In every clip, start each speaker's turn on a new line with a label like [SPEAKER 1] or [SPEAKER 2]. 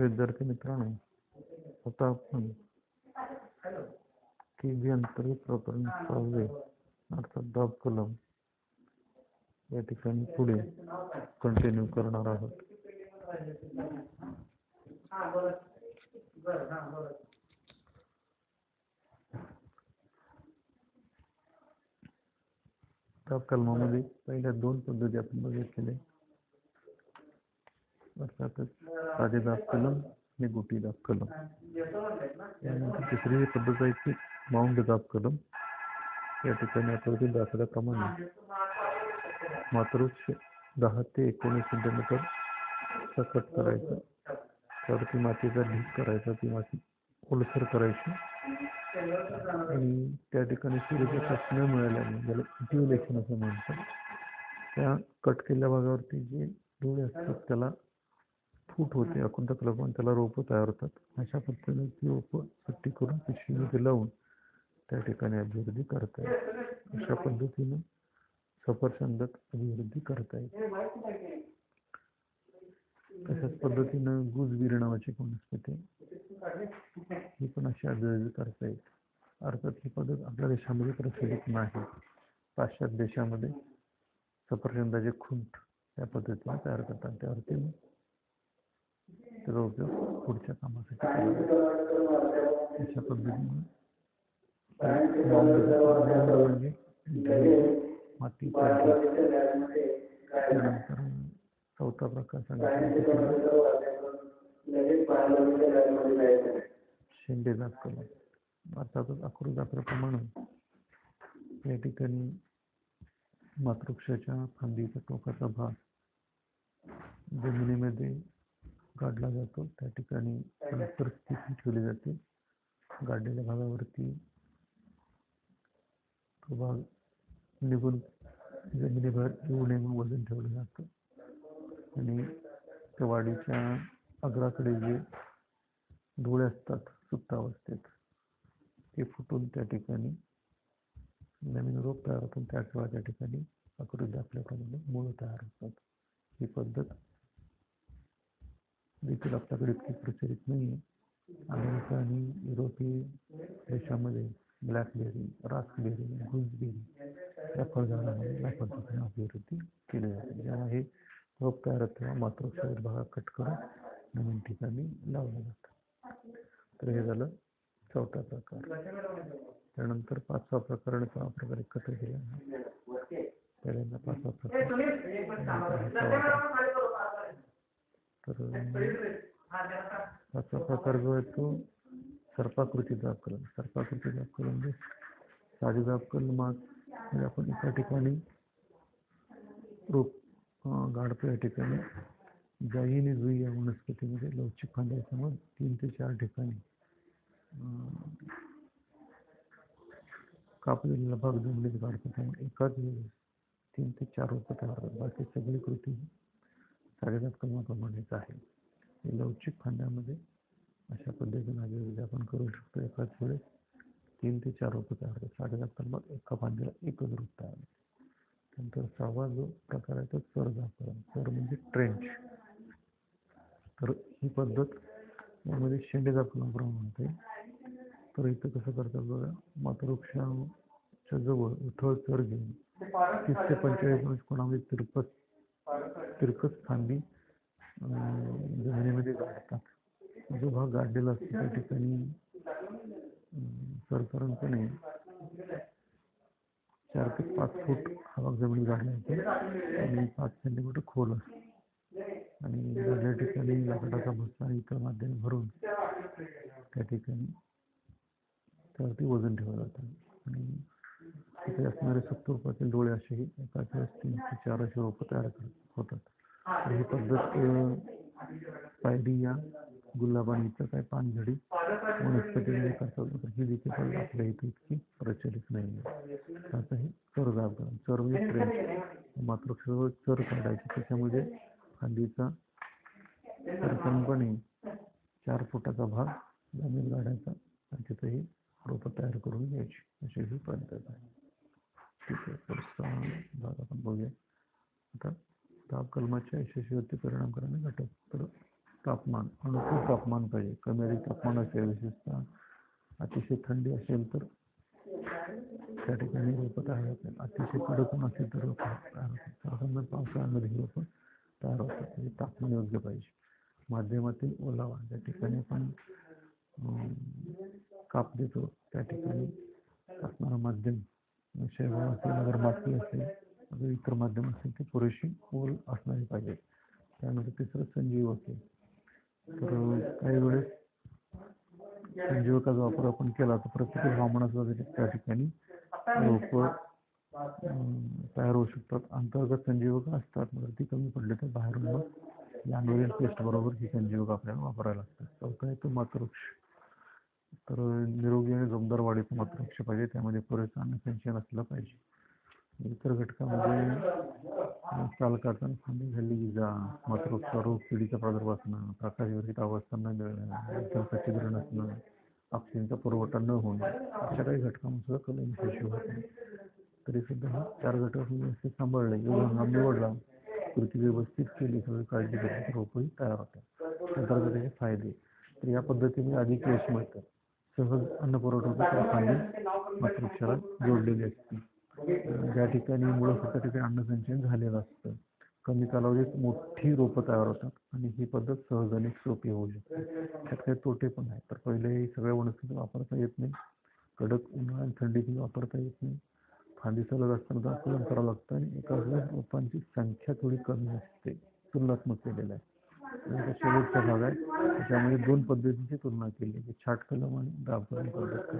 [SPEAKER 1] विद्यार्थी मित्रांनो आता आपण के बी अंतर्गत प्रकरण सहावे अर्थात दाब कलम या ठिकाणी पुढे कंटिन्यू करणार आहोत. दाब कलमामध्ये पहिल्या दोन पद्धती आपण बघितलेल्या अर्थातच साधे दाब कलम आणि गुटी दाब कलम. यानंतर तिसरी पद्धत आहे की माउंट दाब कलम. या ठिकाणी आकृतीत दाखवल्याप्रमाणे मातृक्ष दहा ते एकोणीस सेंटीमीटर सकट करायचं. तर ती मातीचा ढीक करायचा ती माती ओलसर करायची. आणि त्या ठिकाणी सूर्यप्रकाश न मिळाल्याने ज्याला इटिव्युलेशन असं म्हणतात. त्या कट केलेल्या भागावरती जे डोळे असतात त्याला फूट होते. अकुंठक लागून त्याला रोपं तयार होतात. अशा पद्धतीने ती रोपं सुट्टी करून पिशवीमध्ये लावून त्या ठिकाणी अभिवृद्धी करता येते अशा पद्धतीने सफरचंदात अभिवृद्धी करता येते तशाच पद्धतीनं गुजबीर नावाची वनस्पती ही पण अशी अभिवृद्धी करता येते अर्थात ही पद्धत आपल्या देशामध्ये प्रचलित नाही. पाश्चात्य देशामध्ये सफरचंदाचे खुंट या पद्धतीने तयार करतात. त्यावरती त्याचा उपयोग पुढच्या कामासाठी अशा पद्धतीने म्हणजे माती त्यानंतर चौथा प्रकार शेंडे जात अर्थातच अक्रूर दाखल्याप्रमाणे या ठिकाणी मातृक्षाच्या फांदीचा टोकाचा भाग जमिनीमध्ये काढला जातो. त्या ठिकाणी नंतर ठेवली जाते. गाडलेल्या भागावरती तो भाग निघून जमिनीवर येऊ नये म्हणून वजन ठेवलं जातं. आणि त्या वाडीच्या अग्राकडे जे डोळे असतात सुप्तावस्थेत ते फुटून त्या ठिकाणी नवीन रोप तयार होतात. त्याशिवाय त्या ठिकाणी आकृती दाखल्याप्रमाणे मुळं तयार होतात. ही पद्धत देखील आपल्याकडे इतकी प्रचलित नाही आहे. अमेरिका आणि युरोपीय देशामध्ये ब्लॅकबेरी रास्पबेरी गुजबेरी या फळझाडांमध्ये या पद्धतीने अभिवृद्धी केली जाते. जेव्हा हे रोप तयार होते तेव्हा मातृक्षावर भागा कट करून नवीन ठिकाणी लावलं जातं तर हे झालं चौथा प्रकार. त्यानंतर पाचवा प्रकार सहा प्रकार एकत्र केला पहिल्यांदा पाचवा प्रकार. तर पाचवा प्रकार जो आहे तो सर्पाकृती दाबकलन सर्पाकृती दाबकलन म्हणजे साधी दाबकल माग म्हणजे आपण एका ठिकाणी रोप गाडतो या ठिकाणी जाई आणि जुई या वनस्पतीमध्ये लवचिक फांद्यासमोर तीन ते चार ठिकाणी कापलेला भाग जमिनीत काढतो त्यामुळे एकाच वेळेस तीन ते चार रोपं तयार होतात. बाकी सगळी कृती साडेसात कलमाप्रमाणेच आहे. हे लवचिक फांद्यामध्ये अशा पद्धतीने अभिवृद्धी आपण करू शकतो. एकाच वेळेस तीन ते चार रोपं तयार होतात साडेसात कलमात एका फांद्याला एकच रोप तयार होते त्यानंतर सहावा जो प्रकार आहे तो चर दाखवला चर म्हणजे ट्रेंच तर ही पद्धत यामध्ये शेंडे दाखवल्याप्रमाणे म्हणते. तर इथं कसं करतात बघा मातृवृक्षाच्या जवळ उथळ चर घेऊन तीस ते पंचेचाळीस कोणामध्ये तिरपत तिरकस फांदी जमिनीमध्ये गाठतात जो भाग गाठलेला असतो त्या ठिकाणी सरकारांपणे चार ते पाच फूट हा भाग जमिनी गाडला जातो आणि पाच सेंटीमीटर खोल असतो. आणि गाडल्या ठिकाणी लाकडाचा भुसा आणि इतर माध्यम भरून त्या ठिकाणी त्यावरती वजन ठेवलं जातं. आणि तिथे असणारे सत्तर रुपयाचे डोळे असेही एकाच वेळेस तीन ते चार असे रोपं तयार करत होतात. ही पद्धत पायडिया आणि इतर काय पानझडी वनस्पतीमध्ये करतात. ही देखील पद्धत आपल्या इथे इतकी प्रचलित नाही आहे. आता हे चर दाबकरण चर म्हणजे ट्रेन मातृक्षावर चर काढायचे. त्याच्यामध्ये फांदीचा सरसमपणे चार फुटाचा भाग जमीन गाड्याचा आणि तिथेही रोपं तयार करून घ्यायची. अशी ही पद्धत आहे. आता दाब कलमाच्या यशस्वीवरती परिणाम करणारे घटक तापमान, अनुकूल तापमान पाहिजे कमी अधिक तापमान विशेषतः, अतिशय थंडी असेल तर त्या ठिकाणी अतिशय कडक ऊन असेल तर रोपं तयार होतात तापमान योग्य पाहिजे माध्यमातील ओलावा ज्या ठिकाणी काप देतो त्या ठिकाणी शैवाळ असेल अगर माती असेल अगर इतर माध्यम असेल ते पुरेशी ओल असणारे पाहिजे. त्यानंतर तिसरं संजीवक असेल. तर काही वेळेस संजीवकाचा वापर आपण केला तर प्रत्येक हवामानाचा त्या ठिकाणी रोप तयार होऊ शकतात. अंतर्गत संजीवक असतात मग ती कमी पडली तर बाहेरून मग लँग्वेज पेस्ट बरोबर ही संजीवक आपल्याला वापरायला लागतात. चौथा आहे तो मातृक्ष तर निरोगी आणि जोमदार मात्र लक्ष पाहिजे. त्यामध्ये पुरेसं अन्नसिंचन असलं पाहिजे. इतर घटकामध्ये साल काढताना झाली झालेली इजा मात्र रोग पिढीचा प्रादुर्भाव असणं प्रकाशविरहित अवस्था न मिळणं जलसाची धरण असणं ऑक्सिजनचा पुरवठा न होणं अशा काही घटकांमुळे सुद्धा कलम यशस्वी होत नाही तरी सुद्धा हा चार घटक व्यवस्थित सांभाळले. योग्य हंगाम निवडला. कृती व्यवस्थित केली. सगळी काळजी घेतली. तर रोपही तयार होतात नंतर त्याचे फायदे. तर या पद्धतीने अधिक यश मिळतं. सहज अन्न पुरवठ्याची फांदी मातृवृक्षाला जोडलेली असते ज्या ठिकाणी मुळं त्या ठिकाणी अन्नसंचयन झालेलं असतं. कमी कालावधीत मोठी रोपं तयार होतात आणि ही पद्धत सहज आणि सोपी होऊ शकते. त्यात काही तोटे पण आहेत. तर पहिले ही सगळ्या वनस्पती वापरता येत नाही. कडक उन्हाळा आणि थंडीतही वापरता येत नाही. फांदी सलग असताना आकलन करावं लागतं आणि एका वेळेस रोपांची संख्या थोडी कमी असते. तुलनात्मक केलेलं आहे. यांचा शेवटचा भाग आहे. त्याच्यामध्ये दोन पद्धतीची तुलना केली. आहे छाट कलम आणि दाब कलम पद्धत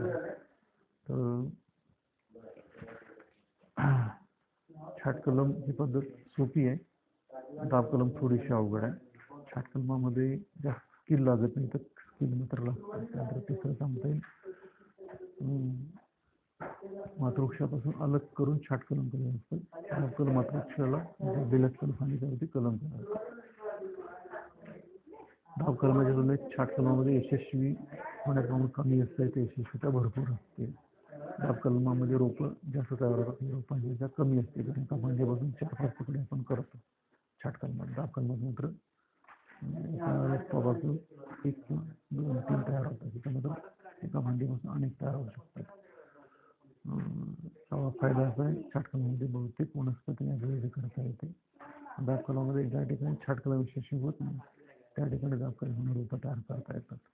[SPEAKER 1] तर छाट कलम ही पद्धत सोपी आहे. दाब कलम थोडीशी अवघड आहे. छाट कलमामध्ये जास्त स्किल लागत नाही तर स्किल मात्र लागतं. त्यानंतर तिसरं सांगता येईल. अं, अलग करून छाट कलम केलं असतं दाब कलम मातृक्षाला विलक्षण म्हणजे बिलक्षण सांगितल्यावरती कलम केलं डाव कर्माच्या म्हणजे तुलनेत छाट कलमामध्ये यशस्वी होण्याचं प्रमाण कमी असतं ते यशस्वीता भरपूर असते. दाब कलमामध्ये रोपं जास्त तयार होतात रोपांची म्हणजे कमी असते. कारण एका फांदीपासून म्हणजे चार पाच तुकडे आपण करतो. छाट कलमात दाब कलमात मात्र एका रोपापासून एक किंवा दोन तीन तयार होतात. त्याच्यामध्ये एका भांडीपासून अनेक तयार होऊ शकतात. सहावा फायदा असा आहे छाटकलामध्ये बहुतेक वनस्पती करता येते. दाब एका ठिकाणी छाटकला विशेष यशस्वी होत नाही त्या ठिकाणी दाखल कलमाने उपचार करता येतात.